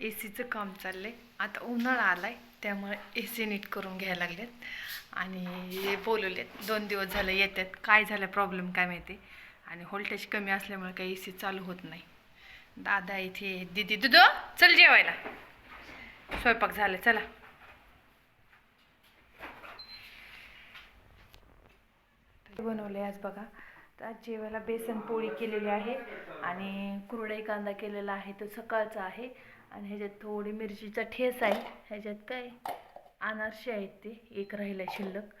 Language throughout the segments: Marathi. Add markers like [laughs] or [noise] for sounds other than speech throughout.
ए सीचं काम चाललं आहे आता उन्हाळा आला आहे त्यामुळे ए सी नीट करून घ्यायला लागलेत. आणि हे बोलवलेत दोन दिवस झालं येतात काय झालं प्रॉब्लेम काय माहिती? आणि व्होल्टेज कमी असल्यामुळे काही ए सी चालू होत नाही. दादा इथे दिदी दीदी दुदो चल जेवायला. स्वयंपाक झाला चला. बनवले आज बघा. तर आज जेवायला बेसन पोळी केलेली आहे. आणि कुरडई कांदा केलेला आहे तो सकाळचा आहे. आणि ह्याच्यात थोडी मिरचीचा ठेस आहे. ह्याच्यात काय? अनारसे आहेत ते एक राहिलं शिल्लक.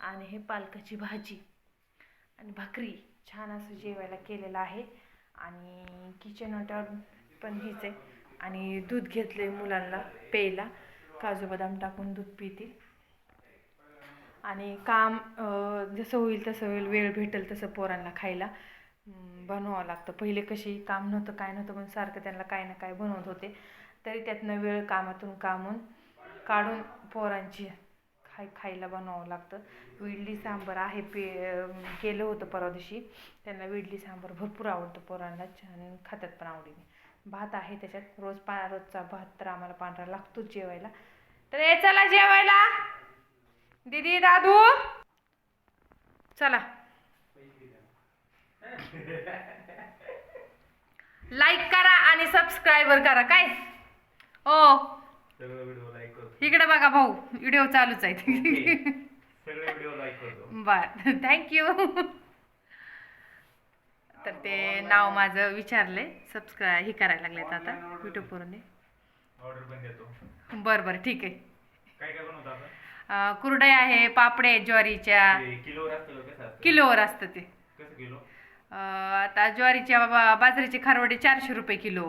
आणि हे पालकाची भाजी आणि भाकरी छान असं जेवायला केलेलं आहे. आणि किचन ऑटर पण हीच आहे. आणि दूध घेतलं आहे मुलांना प्यायला. काजू बदाम टाकून दूध पितील. आणि काम जसं होईल तसं होईल वेळ भेटेल तसं पोरांना खायला. बनवावं लागतं. पहिले कशी काम नव्हतं काय नव्हतं पण सारखं त्यांना काय ना काय बनवत होते. तरी त्यातनं वेळ कामातून कामून काढून पोरांची खाय खायला बनवावं लागतं. इडली सांबार आहे पे केलं होतं परवा दिवशी. त्यांना इडली सांबार भरपूर आवडतं पोरांना छान खातात पण आवडीने. भात आहे त्याच्यात. रोज पा रोजचा भात तर आम्हाला पांढरा लागतोच जेवायला. तर ये चला जेवायला. दीदी दादू. चला. [laughs] लाईक करा आणि सबस्क्रायबर करा. काय? हो. सगळे व्हिडिओ लाईक करतो इकडे बघा भाऊ व्हिडिओ चालूच आहे. सगळे व्हिडिओ लाईक करतो बर थँक्यू तर ते नाव माझं विचारले सबस्क्राईब हे करायला लागलेत आता युट्यूबवरून ऑर्डर पण देतो बरं बरं ठीक आहे. काय काय बनवतो आपण अं, कुरडई आहे पापडे ज्वारीच्या. ते किलोवर असतं का कसं असतं किलोवर असतं ते. कसं किलो अं, आता ज्वारीच्या बाबा बाजरीचे खारवडे चारशे रुपये किलो.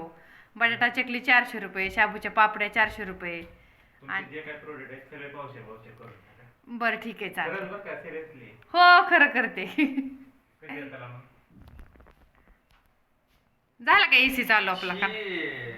बटाटा चकली चारशे रुपये शाबूच्या पापड्या चारशे रुपये. तुमचे आणि- जे काय प्रोडक्ट आहेत सगळे पावशे पावशे करून टाका. बरं ठीक आहे चालेल. खरंच बरं का सिरियसली हो खरं करते. कधी येताला मग? झाला का एसी चालू आपला? का शी.